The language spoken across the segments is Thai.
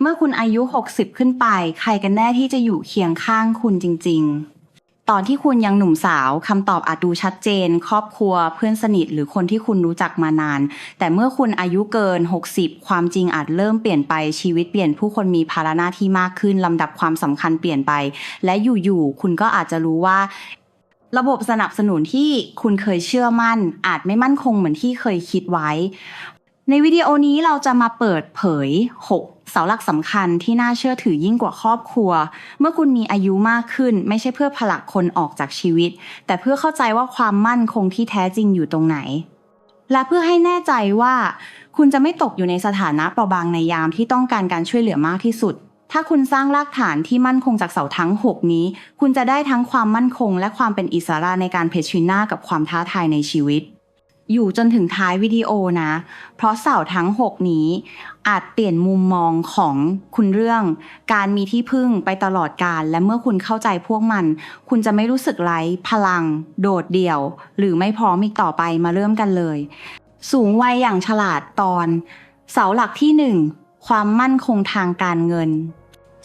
เมื่อคุณอายุ 60 ขึ้นไป ใครกันแน่ที่จะอยู่เคียงข้างคุณจริง ๆ ตอนที่คุณยังหนุ่มสาวคำตอบอาจดูชัดเจน ครอบครัวเพื่อนสนิทหรือคนที่คุณรู้จักมานาน แต่เมื่อคุณอายุเกิน 60 ความจริงอาจเริ่มเปลี่ยนไปชีวิตเปลี่ยนผู้คนมีภาระหน้าที่มากขึ้นลำดับความสำคัญเปลี่ยนไป และอยู่ๆคุณก็อาจจะรู้ว่าระบบสนับสนุนที่คุณเคยเชื่อมั่น อาจไม่มั่นคงเหมือนที่เคยคิดไว้ ในวิดีโอนี้เราจะมาเปิดเผย 6 เสาหลักสำคัญที่น่าเชื่อถือยิ่งกว่าครอบครัว เมื่อคุณมีอายุมากขึ้น ไม่ใช่เพื่อผลักคนออกจากชีวิต แต่เพื่อเข้าใจว่าความมั่นคงที่แท้จริงอยู่ตรงไหน และเพื่อให้แน่ใจว่า คุณจะไม่ตกอยู่ในสถานะเปราะบางในยามที่ต้องการการช่วยเหลือมากที่สุด ถ้าคุณสร้างรากฐานที่มั่นคงจากเสาทั้ง 6 นี้ คุณจะได้ทั้งความมั่นคง และความเป็นอิสระในการเผชิญหน้ากับความท้าทายในชีวิต อยู่จนถึงท้ายวิดีโอนะ เพราะเสาทั้ง 6 นี้ อาจเปลี่ยนมุมมองของคุณเรื่อง การมีที่พึ่งไปตลอดกาลและเมื่อคุณเข้าใจพวกมัน คุณจะไม่รู้สึกไร้พลัง โดดเดี่ยว หรือไม่พร้อมอีกต่อไปมาเริ่มกันเลย สูงวัยอย่างฉลาดตอน เสาหลักที่ 1 ความมั่นคงทางการเงิน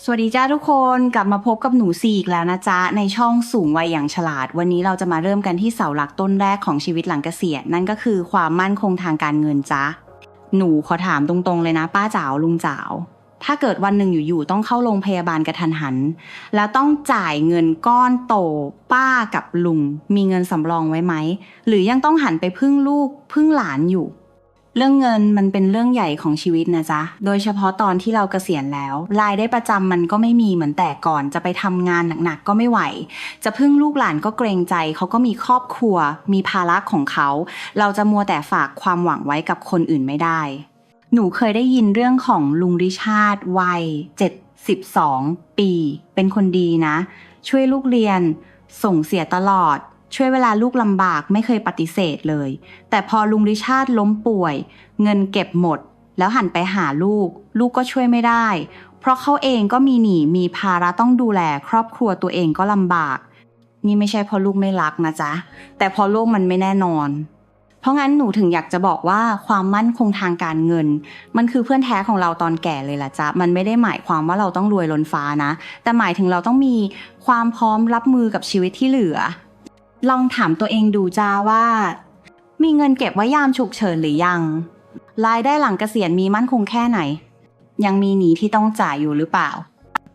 สวัสดีจ้าทุกคนกลับมาพบกับหนูซีอีกแล้วนะจ๊ะ ในช่องสูงวัยอย่างฉลาด วันนี้เราจะมาเริ่มกันที่เสาหลักต้นแรกของชีวิตหลังเกษียณนั่นก็คือความมั่นคงทางการเงินจ้ะหนูขอถามตรงๆเลยนะ ป้าจ๋าวลุงจ๋าวถ้าเกิดวันหนึ่งอยู่ๆต้องเข้าโรงพยาบาลกระทันหัน แล้วต้องจ่ายเงินก้อนโต ป้ากับลุงมีเงินสำรองไว้ไหมหรือยังต้องหันไปพึ่งลูกพึ่งหลานอยู่ เรื่องเงินมันเป็นเรื่องใหญ่ของชีวิตนะจ๊ะ โดยเฉพาะตอนที่เราเกษียณแล้ว รายได้ประจำมันก็ไม่มีเหมือนแต่ก่อน จะไปทำงานหนักๆก็ไม่ไหว จะพึ่งลูกหลานก็เกรงใจ เขาก็มีครอบครัว มีภาระของเขา เราจะมัวแต่ฝากความหวังไว้กับคนอื่นไม่ได้ หนูเคยได้ยินเรื่องของลุงริชาร์ดวัย 72 ปี เป็นคนดีนะ ช่วยลูกเรียน ส่งเสียตลอด ช่วยเวลาลูกลำบากไม่เคยปฏิเสธเลย แต่พอลุงริชาร์ดล้มป่วย เงินเก็บหมด แล้วหันไปหาลูก ลูกก็ช่วยไม่ได้ เพราะเขาเองก็มีหนี้มีภาระต้องดูแล ครอบครัวตัวเองก็ลำบาก นี่ไม่ใช่เพราะลูกไม่รักนะจ๊ะ แต่เพราะโลกมันไม่แน่นอน เพราะงั้นหนูถึงอยากจะบอกว่าความมั่นคงทางการเงิน มันคือเพื่อนแท้ของเราตอนแก่เลยล่ะจ๊ะ มันไม่ได้หมายความว่าเราต้องรวยล้นฟ้านะ แต่หมายถึงเราต้องมีความพร้อมรับมือกับชีวิตที่เหลือ ลองถามตัวเองดูจ้าว่า มีเงินเก็บไว้ยามฉุกเฉินหรือยัง รายได้หลังเกษียณมีมั่นคงแค่ไหน ยังมีหนี้ที่ต้องจ่ายอยู่หรือเปล่า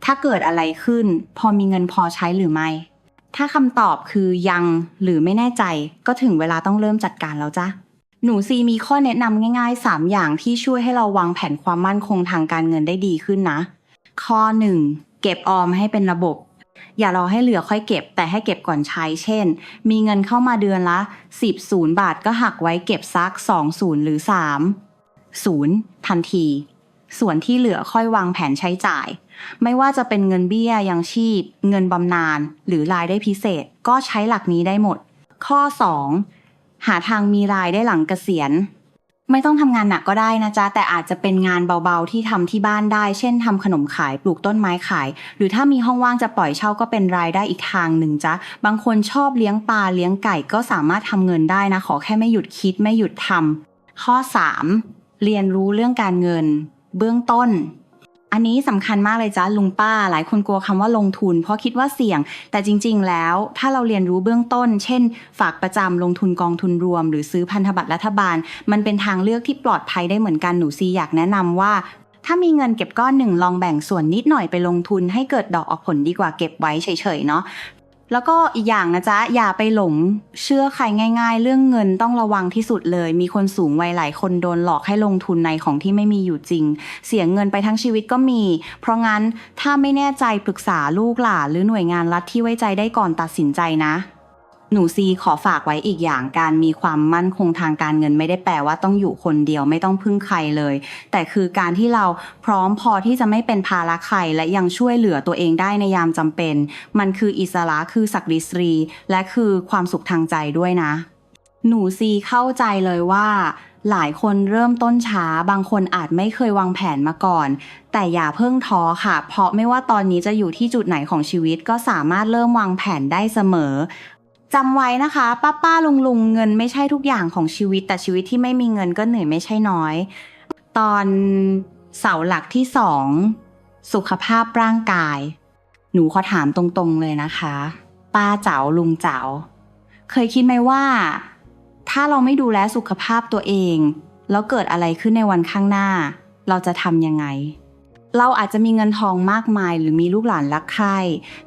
ถ้าเกิดอะไรขึ้น พอมีเงินพอใช้หรือไม่ ถ้าคำตอบคือยังหรือไม่แน่ใจ ก็ถึงเวลาต้องเริ่มจัดการแล้วจ้ะหนูซีมีข้อแนะนำง่าย ๆ 3 อย่างที่ช่วยให้เราวางแผนความมั่นคงทางการเงินได้ดีขึ้นนะ ข้อ 1 เก็บออมให้เป็นระบบ อย่ารอให้เหลือค่อยเก็บ แต่ให้เก็บก่อนใช้ เช่น มีเงินเข้ามาเดือนละ 10ศูนย์บาทก็หักไว้เก็บซัก2ศูนย์หรือ3ศูนย์ทันที ส่วนที่เหลือค่อยวางแผนใช้จ่าย ไม่ว่าจะเป็นเงินเบี้ยยังชีพ เงินบำนาญหรือรายได้พิเศษก็ใช้หลักนี้ได้หมด ข้อ 2 หาทางมีรายได้หลังเกษียณ ไม่ต้องทำงานหนักก็ได้นะจ๊ะ แต่อาจจะเป็นงานเบาๆที่ทำที่บ้านได้ เช่นทำขนมขายปลูกต้นไม้ขาย หรือถ้ามีห้องว่างจะปล่อยเช่าก็เป็นรายได้อีกทางหนึ่งจ๊ะ บางคนชอบเลี้ยงปลาเลี้ยงไก่ก็สามารถทำเงินได้นะ ขอแค่ไม่หยุดคิดไม่หยุดทำข้อ 3 เรียนรู้เรื่องการเงิน เบื้องต้น อันนี้สำคัญมากเลยจ้าลุงป้า หลายคนกลัวคำว่าลงทุน เพราะคิดว่าเสี่ยง แต่จริง ๆ แล้ว ถ้าเราเรียนรู้เบื้องต้น เช่น ฝากประจำลงทุนกองทุนรวม หรือซื้อพันธบัตรรัฐบาล มันเป็นทางเลือกที่ปลอดภัยได้เหมือนกันหนูซีอยากแนะนำว่า ถ้ามีเงินเก็บก้อนหนึ่งลองแบ่งส่วนนิดหน่อยไปลงทุนให้เกิดดอกออกผลดีกว่าเก็บไว้เฉยๆเนาะ แล้วก็อีกอย่างนะจ๊ะ อย่าไปหลงเชื่อใครง่าย ๆ เรื่องเงินต้องระวังที่สุดเลย มีคนสูงวัยหลายคนโดนหลอกให้ลงทุนในของที่ไม่มีอยู่จริง เสียเงินไปทั้งชีวิตก็มี เพราะงั้นถ้าไม่แน่ใจปรึกษาลูกหลานหรือหน่วยงานรัฐที่ไว้ใจได้ก่อนตัดสินใจนะ หนูซีขอฝากไว้อีกอย่างการมีความมั่นคงทางการเงินไม่ได้แปลว่าต้องอยู่คนเดียวไม่ต้องพึ่งใครเลย แต่คือการที่เราพร้อมพอที่จะไม่เป็นภาระใครและยังช่วยเหลือตัวเองได้ในยามจำเป็น มันคืออิสระคือศักดิสรี และคือความสุขทางใจด้วยนะ หนูซีเข้าใจเลยว่าหลายคนเริ่มต้นช้า บางคนอาจไม่เคยวางแผนมาก่อน แต่อย่าเพิ่งท้อค่ะ เพราะไม่ว่าตอนนี้จะอยู่ที่จุดไหนของชีวิตก็สามารถเริ่มวางแผนได้เสมอ จำไว้นะคะป้าป้าลุงลุงเงินไม่ใช่ทุกอย่างของชีวิต แต่ชีวิตที่ไม่มีเงินก็เหนื่อยไม่ใช่น้อย ตอนเสาหลักที่สองสุขภาพร่างกาย หนูขอถามตรงๆเลยนะคะ ป้าเจ๋าลุงเจ๋าเคยคิดไหมว่า ถ้าเราไม่ดูแลสุขภาพตัวเอง แล้วเกิดอะไรขึ้นในวันข้างหน้า เราจะทำยังไง เราอาจจะมีเงินทองมากมาย หรือมีลูกหลานรักใคร่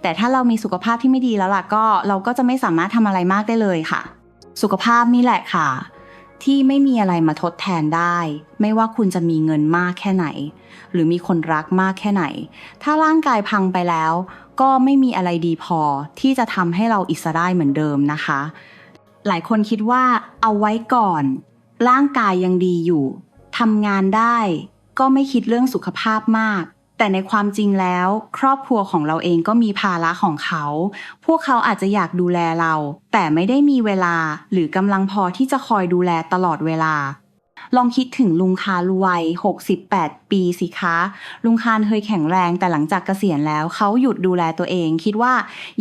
แต่ถ้าเรามีสุขภาพที่ไม่ดีแล้วล่ะก็เราก็จะไม่สามารถทำอะไรมากได้เลยค่ะ สุขภาพนี่แหละค่ะ ที่ไม่มีอะไรมาทดแทนได้ ไม่ว่าคุณจะมีเงินมากแค่ไหน หรือมีคนรักมากแค่ไหน ถ้าร่างกายพังไปแล้ว ก็ไม่มีอะไรดีพอที่จะทำให้เราอิสระได้เหมือนเดิมนะคะ หลายคนคิดว่าเอาไว้ก่อน ร่างกายยังดีอยู่ทำงานได้ ก็ไม่คิดเรื่องสุขภาพมาก แต่ในความจริงแล้ว ครอบครัวของเราเองก็มีภาระของเขา พวกเขาอาจจะอยากดูแลเรา แต่ไม่ได้มีเวลาหรือกำลังพอที่จะคอยดูแลตลอดเวลา ลองคิดถึงลุงคารุวัย 68 ปีสิคะ ลุงคานเคยแข็งแรงแต่หลังจากเกษียณแล้วเขาหยุดดูแลตัวเอง คิดว่า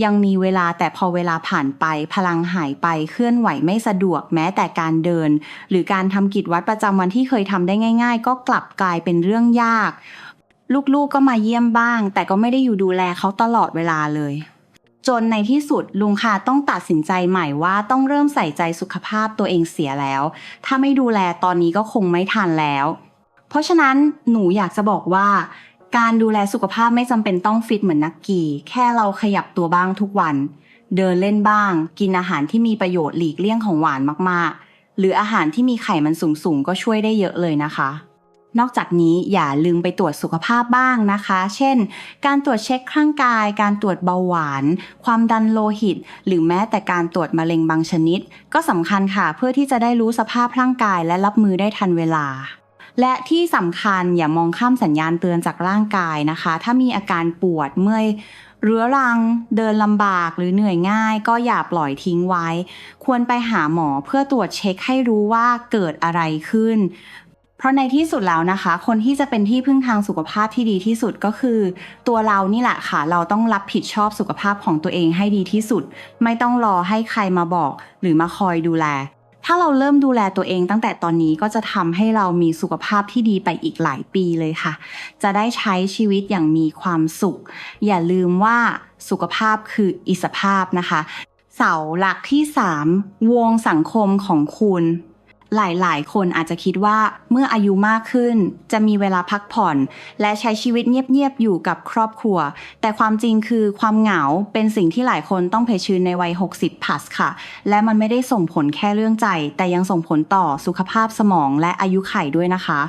ยังมีเวลาแต่พอเวลาผ่านไปพลังหายไปเคลื่อนไหวไม่สะดวกแม้แต่การเดิน หรือการทำกิจวัตรประจำวันที่เคยทำได้ง่าย ๆ ก็กลับกลายเป็นเรื่องยาก ลูกๆก็มาเยี่ยมบ้าง แต่ก็ไม่ได้อยู่ดูแลเขาตลอดเวลาเลย จนในที่สุดลุงคาต้องตัดสินใจใหม่ว่าต้องเริ่มใส่ใจสุขภาพตัวเองเสียแล้ว ถ้าไม่ดูแลตอนนี้ก็คงไม่ทันแล้ว เพราะฉะนั้นหนูอยากจะบอกว่า การดูแลสุขภาพไม่จำเป็นต้องฟิตเหมือนนักกีแค่เราขยับตัวบ้างทุกวัน เดินเล่นบ้าง กินอาหารที่มีประโยชน์หลีกเลี่ยงของหวานมากๆ หรืออาหารที่มีไขมันสูงๆก็ช่วยได้เยอะเลยนะคะ นอกจากนี้อย่าลืมไปตรวจสุขภาพบ้างนะคะ เช่น การตรวจเช็คร่างกาย การตรวจเบาหวาน ความดันโลหิต หรือแม้แต่การตรวจมะเร็งบางชนิด ก็สำคัญค่ะ เพื่อที่จะได้รู้สภาพร่างกายและรับมือได้ทันเวลา และที่สำคัญอย่ามองข้ามสัญญาณเตือนจากร่างกายนะคะ ถ้ามีอาการปวดเมื่อยเรื้อรัง เดินลำบากหรือเหนื่อยง่าย ก็อย่าปล่อยทิ้งไว้ ควรไปหาหมอเพื่อตรวจเช็คให้รู้ว่าเกิดอะไรขึ้น เพราะในที่สุดแล้วนะคะ คนที่จะเป็นที่พึ่งทางสุขภาพที่ดีที่สุดก็คือ ตัวเรานี่แหละค่ะ เราต้องรับผิดชอบสุขภาพของตัวเองให้ดีที่สุด ไม่ต้องรอให้ใครมาบอก หรือมาคอยดูแล ถ้าเราเริ่มดูแลตัวเองตั้งแต่ตอนนี้ก็จะทำให้เรามีสุขภาพที่ดีไปอีกหลายปีเลยค่ะ จะได้ใช้ชีวิตอย่างมีความสุข อย่าลืมว่าสุขภาพคืออิสรภาพนะคะ เสาหลักที่ 3 วงสังคมของคุณ หลาย ๆ คนอาจจะคิดว่าเมื่ออายุมากขึ้น จะมีเวลาพักผ่อน และใช้ชีวิตเงียบ ๆ อยู่กับครอบครัว แต่ความจริงคือความเหงาเป็นสิ่งที่หลายคนต้องเผชิญในวัย 60 plus ค่ะ และมันไม่ได้ส่งผลแค่เรื่องใจ แต่ยังส่งผลต่อสุขภาพสมองและอายุไขด้วยนะคะ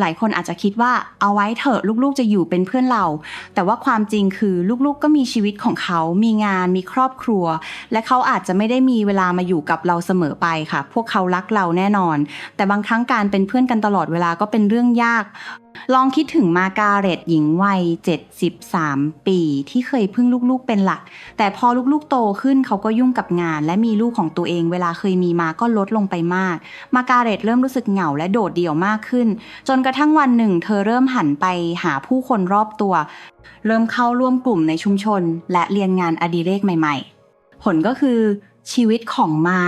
หลายคนอาจจะคิดว่าเอาไว้เถอะลูกๆจะอยู่เป็นเพื่อนเรา แต่ว่าความจริงคือลูกๆก็มีชีวิตของเขา มีงาน มีครอบครัว และเขาอาจจะไม่ได้มีเวลามาอยู่กับเราเสมอไปค่ะ พวกเขารักเราแน่นอน แต่บางครั้งการเป็นเพื่อนกันตลอดเวลาก็เป็นเรื่องยาก ลองคิดถึงมาการเร็ตหญิงวัย 73 ปี ที่เคยพึ่งลูกๆเป็นหลัก แต่พอลูกๆโตขึ้นเขาก็ยุ่งกับงาน และมีลูกของตัวเองเวลาเคยมีมาก็ลดลงไปมาก มาการเร็ตเริ่มรู้สึกเหงาและโดดเดี่ยวมากขึ้น จนกระทั่งวันหนึ่ง เธอเริ่มหันไปหาผู้คนรอบตัว เริ่มเข้าร่วมกลุ่มในชุมชน และเรียนงานอดิเรกใหม่ๆ ผลก็คือชีวิตของมา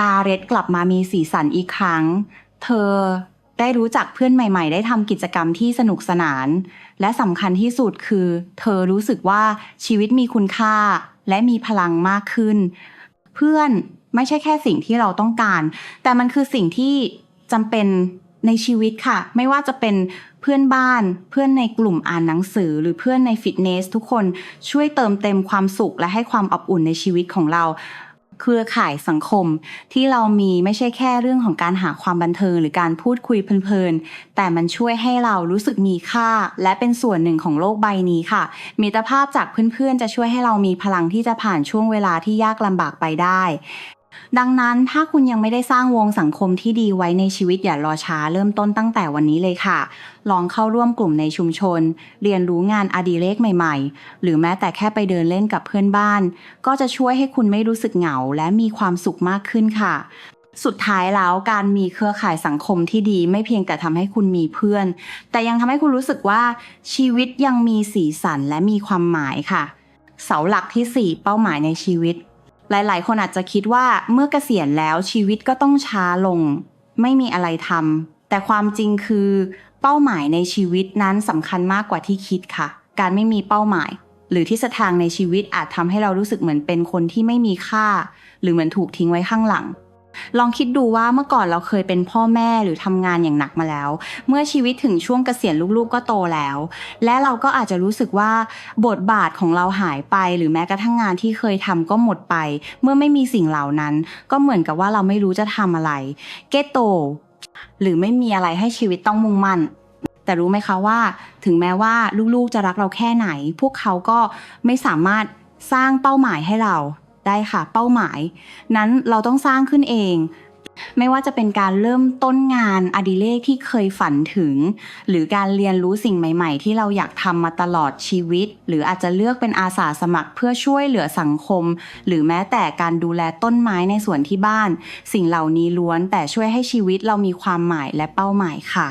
การเร็ตกลับมามีสีสันอีกครั้ง เธอ ได้รู้จักเพื่อนใหม่ ๆ ได้ทำกิจกรรมที่สนุกสนาน และสำคัญที่สุดคือ เธอรู้สึกว่าชีวิตมีคุณค่า และมีพลังมากขึ้น เพื่อนไม่ใช่แค่สิ่งที่เราต้องการ แต่มันคือสิ่งที่จำเป็นในชีวิตค่ะ ไม่ว่าจะเป็นเพื่อนบ้าน เพื่อนในกลุ่มอ่านหนังสือ หรือเพื่อนในฟิตเนส ทุกคนช่วยเติมเต็มความสุขและให้ความอบอุ่นในชีวิตของเรา เครือข่ายสังคมที่เรามีไม่ใช่แค่เรื่องของการหาความบันเทิงหรือการพูดคุยเพลินๆ แต่มันช่วยให้เรารู้สึกมีค่า และเป็นส่วนหนึ่งของโลกใบนี้ค่ะ มิตรภาพจากเพื่อนๆ จะช่วยให้เรามีพลังที่จะผ่านช่วงเวลาที่ยากลำบากไปได้ ดังนั้นถ้าคุณยังไม่ได้สร้างวงสังคมที่ดีไว้ในชีวิตอย่ารอช้าเริ่มต้นตั้งแต่วันนี้เลยค่ะ ลองเข้าร่วมกลุ่มในชุมชน เรียนรู้งานอดิเรกใหม่ๆ หรือแม้แต่แค่ไปเดินเล่นกับเพื่อนบ้าน ก็จะช่วยให้คุณไม่รู้สึกเหงาและมีความสุขมากขึ้นค่ะสุดท้ายแล้วการมีเครือข่ายสังคมที่ดีไม่เพียงแต่ทำให้คุณมีเพื่อน แต่ยังทำให้คุณรู้สึกว่าชีวิตยังมีสีสันและมีความหมายค่ะ เสาหลักที่ 4 เป้าหมายในชีวิต หลาย ๆ คนอาจจะคิดว่าเมื่อเกษียณแล้วชีวิตก็ต้องช้าลง ไม่มีอะไรทำแต่ความจริงคือเป้าหมายในชีวิตนั้นสำคัญมากกว่าที่คิดค่ะ การไม่มีเป้าหมาย หรือที่สทางในชีวิตอาจทำให้เรารู้สึกเหมือนเป็นคนที่ไม่มีค่า หรือเหมือนถูกทิ้งไว้ข้างหลัง ลองคิดดูว่าเมื่อก่อนเราเคยเป็นพ่อแม่หรือทำงานอย่างหนักมาแล้ว เมื่อชีวิตถึงช่วงเกษียณลูกๆก็โตแล้ว และเราก็อาจจะรู้สึกว่าบทบาทของเราหายไป หรือแม้กระทั่งงานที่เคยทำก็หมดไป เมื่อไม่มีสิ่งเหล่านั้น ก็เหมือนกับว่าเราไม่รู้จะทำอะไร เกตโต หรือไม่มีอะไรให้ชีวิตต้องมุ่งมั่นแต่รู้ไหมคะว่า ถึงแม้ว่าลูกๆจะรักเราแค่ไหน พวกเขาก็ไม่สามารถสร้างเป้าหมายให้เรา ได้ค่ะ เป้าหมาย นั้นเราต้องสร้างขึ้นเอง ไม่ว่าจะเป็นการเริ่มต้นงานอดิเรกที่เคยฝันถึง หรือการเรียนรู้สิ่งใหม่ ๆ ที่เราอยากทำมาตลอดชีวิต หรืออาจจะเลือกเป็นอาสาสมัครเพื่อช่วยเหลือสังคม หรือแม้แต่การดูแลต้นไม้ในสวนที่บ้าน สิ่งเหล่านี้ล้วนแต่ช่วยให้ชีวิตเรามีความหมายและเป้าหมายค่ะ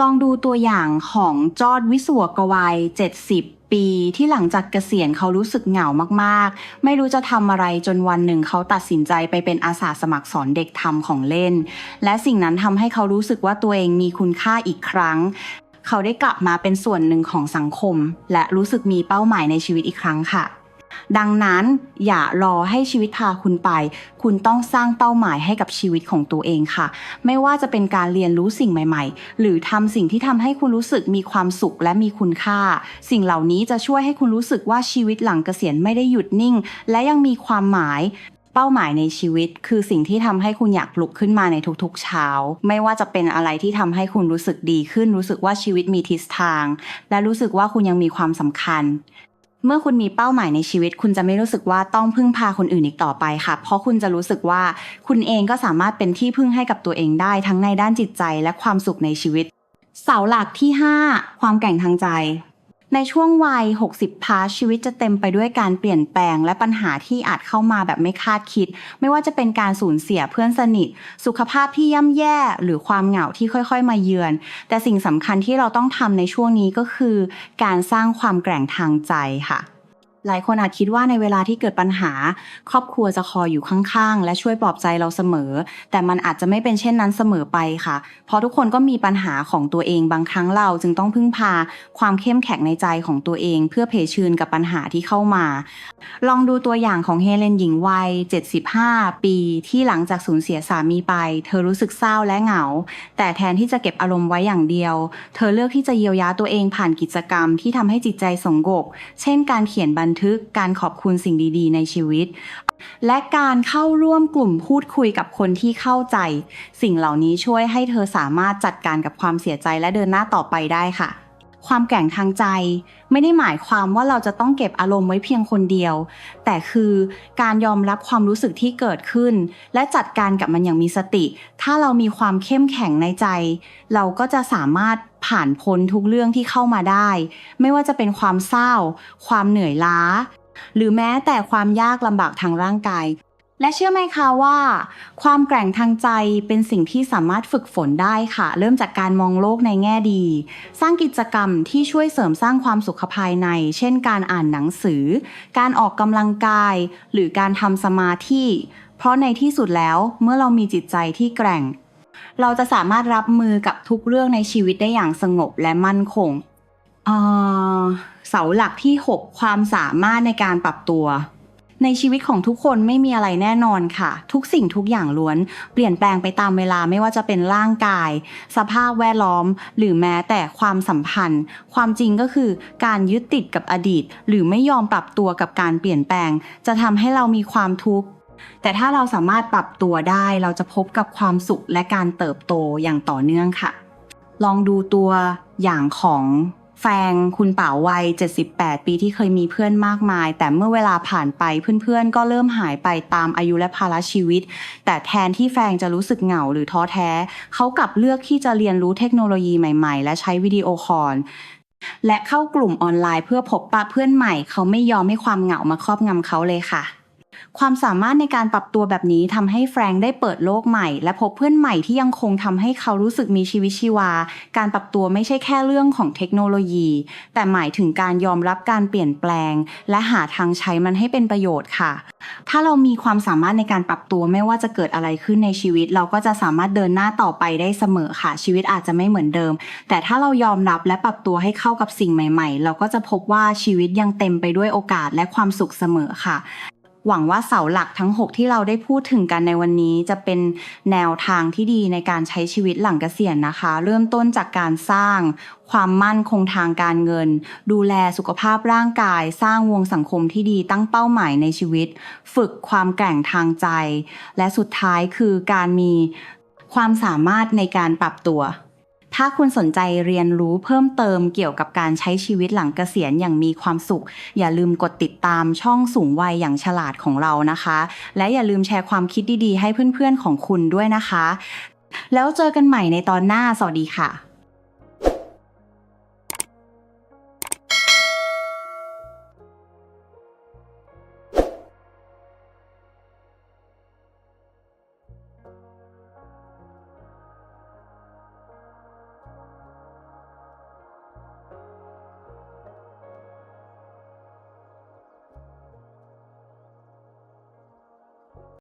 ลองดูตัวอย่างของจอร์ดวิสุวกวัย 70 ปีที่หลังจากเกษียณเขารู้สึกเหงามากๆ ไม่รู้จะทำอะไรจนวันหนึ่งเขาตัดสินใจไปเป็นอาสาสมัครสอนเด็กทำของเล่น และสิ่งนั้นทำให้เขารู้สึกว่าตัวเองมีคุณค่าอีกครั้ง เขาได้กลับมาเป็นส่วนหนึ่งของสังคม และรู้สึกมีเป้าหมายในชีวิตอีกครั้งค่ะ ดังนั้นอย่ารอให้ชีวิตพาคุณไป คุณต้องสร้างเป้าหมายให้กับชีวิตของตัวเองค่ะ ไม่ว่าจะเป็นการเรียนรู้สิ่งใหม่ๆ หรือทำสิ่งที่ทำให้คุณรู้สึกมีความสุขและมีคุณค่า สิ่งเหล่านี้จะช่วยให้คุณรู้สึกว่าชีวิตหลังเกษียณไม่ได้หยุดนิ่ง และยังมีความหมายเป้าหมายในชีวิตคือสิ่งที่ทำให้คุณอยากลุกขึ้นมาในทุกๆ เช้า ไม่ว่าจะเป็นอะไรที่ทำให้คุณรู้สึกดีขึ้น รู้สึกว่าชีวิตมีทิศทาง และรู้สึกว่าคุณยังมีความสำคัญ เมื่อคุณมีเป้าหมายในชีวิต คุณจะไม่รู้สึกว่าต้องพึ่งพาคนอื่นอีกต่อไปค่ะ เพราะคุณจะรู้สึกว่าคุณเองก็สามารถเป็นที่พึ่งให้กับตัวเองได้ ทั้งในด้านจิตใจและความสุขในชีวิต เสาหลักที่ 5 ความแกร่งทางใจ ในช่วงวัย 60พาชีวิตจะเต็มไปด้วยการเปลี่ยนแปลง และปัญหาที่อาจเข้ามาแบบไม่คาดคิด ไม่ว่าจะเป็นการสูญเสียเพื่อนสนิท สุขภาพที่ย่ำแย่ หรือความเหงาที่ค่อยๆ มาเยือน แต่สิ่งสำคัญที่เราต้องทำในช่วงนี้ก็คือ การสร้างความแกร่งทางใจค่ะ หลายคนอาจคิดว่าในเวลาที่เกิดปัญหา ครอบครัวจะคอยอยู่ข้างๆ และช่วยปลอบใจเราเสมอ แต่มันอาจจะไม่เป็นเช่นนั้นเสมอไปค่ะ เพราะทุกคนก็มีปัญหาของตัวเองบางครั้งเราจึงต้องพึ่งพาความเข้มแข็งในใจของตัวเอง เพื่อเผชิญกับปัญหาที่เข้ามา ลองดูตัวอย่างของเฮเลนหญิงวัย 75 ปี ที่หลังจากสูญเสียสามีไป เธอรู้สึกเศร้าและเหงา แต่แทนที่จะเก็บอารมณ์ไว้อย่างเดียว เธอเลือกที่จะเยียวยาตัวเองผ่านกิจกรรมที่ทำให้จิตใจสงบเช่น การเขียนบันทึกการขอบคุณสิ่งดีๆ ในชีวิต และการเข้าร่วมกลุ่มพูดคุยกับคนที่เข้าใจ สิ่งเหล่านี้ช่วยให้เธอสามารถจัดการกับความเสียใจและเดินหน้าต่อไปได้ค่ะ ความแกร่งทางใจ ไม่ได้หมายความว่าเราจะต้องเก็บอารมณ์ไว้เพียงคนเดียว แต่คือการยอมรับความรู้สึกที่เกิดขึ้น และจัดการกับมันอย่างมีสติ ถ้าเรามีความเข้มแข็งในใจ เราก็จะสามารถผ่านพ้นทุกเรื่องที่เข้ามาได้ ไม่ว่าจะเป็นความเศร้า ความเหนื่อยล้า หรือแม้แต่ความยากลำบากทางร่างกาย และเชื่อไหมคะว่า ความแกร่งทางใจเป็นสิ่งที่สามารถฝึกฝนได้ค่ะ เริ่มจากการมองโลกในแง่ดี สร้างกิจกรรมที่ช่วยเสริมสร้างความสุขภายใน เช่น การอ่านหนังสือ การออกกำลังกาย หรือการทำสมาธิเพราะในที่สุดแล้วเมื่อเรามีจิตใจที่แกร่ง เราจะสามารถรับมือกับทุกเรื่องในชีวิตได้อย่างสงบและมั่นคงเสาหลักที่ 6 ความสามารถในการปรับตัว ในชีวิตของทุกคนไม่มีอะไรแน่นอนค่ะ ทุกสิ่งทุกอย่างล้วน เปลี่ยนแปลงไปตามเวลาไม่ว่าจะเป็นร่างกาย สภาพแวดล้อม หรือแม้แต่ความสัมพันธ์ ความจริงก็คือการยึดติดกับอดีต หรือไม่ยอมปรับตัวกับการเปลี่ยนแปลง จะทำให้เรามีความทุกข์แต่ถ้าเราสามารถปรับตัวได้เราจะพบกับความสุขและการเติบโตอย่างต่อเนื่องค่ะ ลองดูตัวอย่างของ แฟงคุณเป๋าวัย 78 ปีที่เคยมีเพื่อนมากมาย แต่เมื่อเวลาผ่านไปเพื่อนๆ ก็เริ่มหายไปตามอายุและภาระชีวิต แต่แทนที่แฟงจะรู้สึกเหงาหรือท้อแท้ เขากลับเลือกที่จะเรียนรู้เทคโนโลยีใหม่ๆ และใช้วิดีโอคอลและเข้ากลุ่มออนไลน์เพื่อพบปะเพื่อนใหม่ เขาไม่ยอมให้ความเหงามาครอบงำเขาเลยค่ะ ความสามารถในการปรับตัวแบบนี้ทำให้แฟรงค์ได้เปิดโลกใหม่ และพบเพื่อนใหม่ที่ยังคงทำให้เขารู้สึกมีชีวิตชีวา การปรับตัวไม่ใช่แค่เรื่องของเทคโนโลยี แต่หมายถึงการยอมรับการเปลี่ยนแปลง และหาทางใช้มันให้เป็นประโยชน์ค่ะ ถ้าเรามีความสามารถในการปรับตัวไม่ว่าจะเกิดอะไรขึ้นในชีวิต เราก็จะสามารถเดินหน้าต่อไปได้เสมอค่ะ ชีวิตอาจจะไม่เหมือนเดิม แต่ถ้าเรายอมรับและปรับตัวให้เข้ากับสิ่งใหม่ ๆ เราก็จะพบว่าชีวิตยังเต็มไปด้วยโอกาสและความสุขเสมอค่ะ หวังว่าเสาหลักทั้ง 6 ที่เราได้พูดถึงกันในวันนี้ จะเป็นแนวทางที่ดีในการใช้ชีวิตหลังเกษียณนะคะ เริ่มต้นจากการสร้าง ความมั่นคงทางการเงิน ดูแลสุขภาพร่างกาย สร้างวงสังคมที่ดีตั้งเป้าหมายในชีวิต ฝึกความแกร่งทางใจ และสุดท้ายคือการมีความสามารถในการปรับตัว ถ้าคุณสนใจเรียนรู้เพิ่มเติมเกี่ยวกับการใช้ชีวิตหลังเกษียณอย่างมีความสุข อย่าลืมกดติดตามช่องสูงวัยอย่างฉลาดของเรานะคะ และอย่าลืมแชร์ความคิดดีๆ ให้เพื่อนๆของคุณด้วยนะคะ แล้วเจอกันใหม่ในตอนหน้าสวัสดีค่ะ